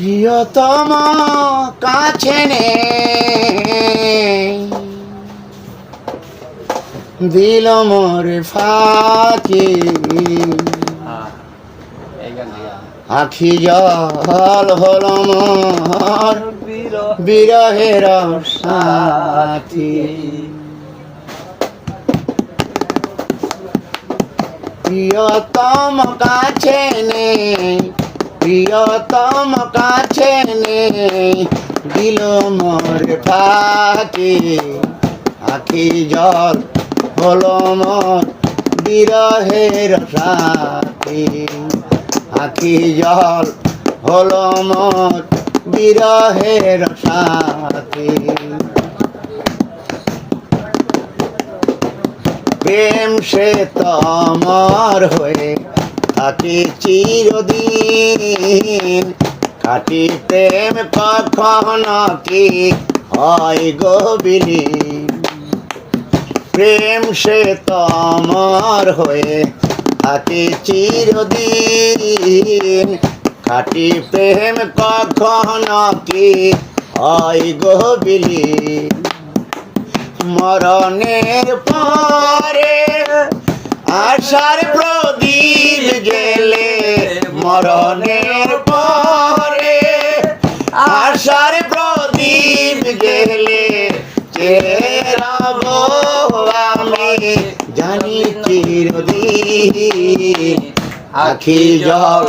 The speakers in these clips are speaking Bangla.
প্রিয়তম কাছে নেই। দিল মোরে ফাঁকি। আখি জল হল মোর বিরহের সাথী। প্রিয়তম কাছে নেই। প্রিয়তম কাছে নেই দিল মোর ফাঁকি। আখি জল হলো মোর বিরহের সাথী। আখি জল হলো মোর বিরহের সাথী। প্রেম সে তমর হয়ে থাকি চিরদিন। খাটি প্রেম কখনো কি হয় গবিনী প্রেম সে তমর হয়ে থাকি চিরদিন। খাটি প্রেম কখনো কি হয় গবিনী মরণের পরে আশার প্রদীপ জেলে মরণের পরে। আশার প্রদীপ জেলে চেরাব আমি জানি চিরদিন। আখি জল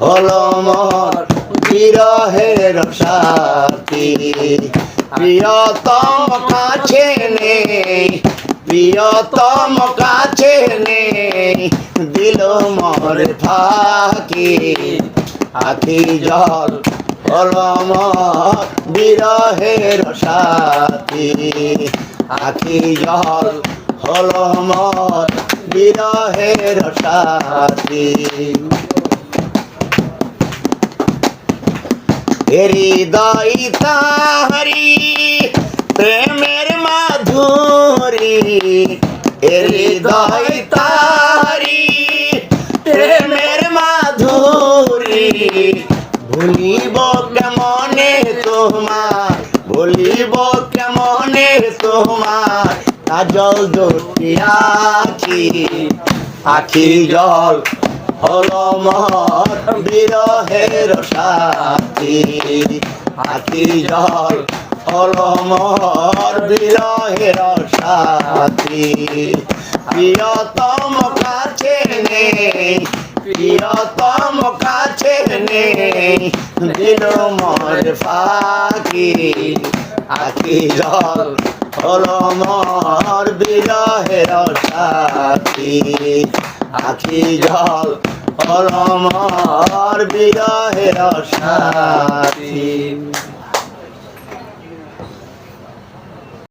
হলো মর বিরহের সাথী প্রিয়তম কাছে প্রিয়তম কাছে নেই, দিল মর ফাঁকি। আখি জল হলম বিরহের সাথী। আখি জল হলম বিরহের সাথী। হৃদয় তাহারি প্রেমের মাধুরী। ভুলিব কেমনে তোমার ভুলিব কেমনে তোমার? কাজল দুটি আখি আখি জল হলো মর বিরহের সাথী। আখি জল হলো মর বিরহের সাথী। প্রিয়তম কাছে নেই, প্রিয়তম কাছে নেই। দিল মর ফাঁকি আখি জল হলো মর বিরহের সাথী। আখি জল হলো মর বিরহের সাথী।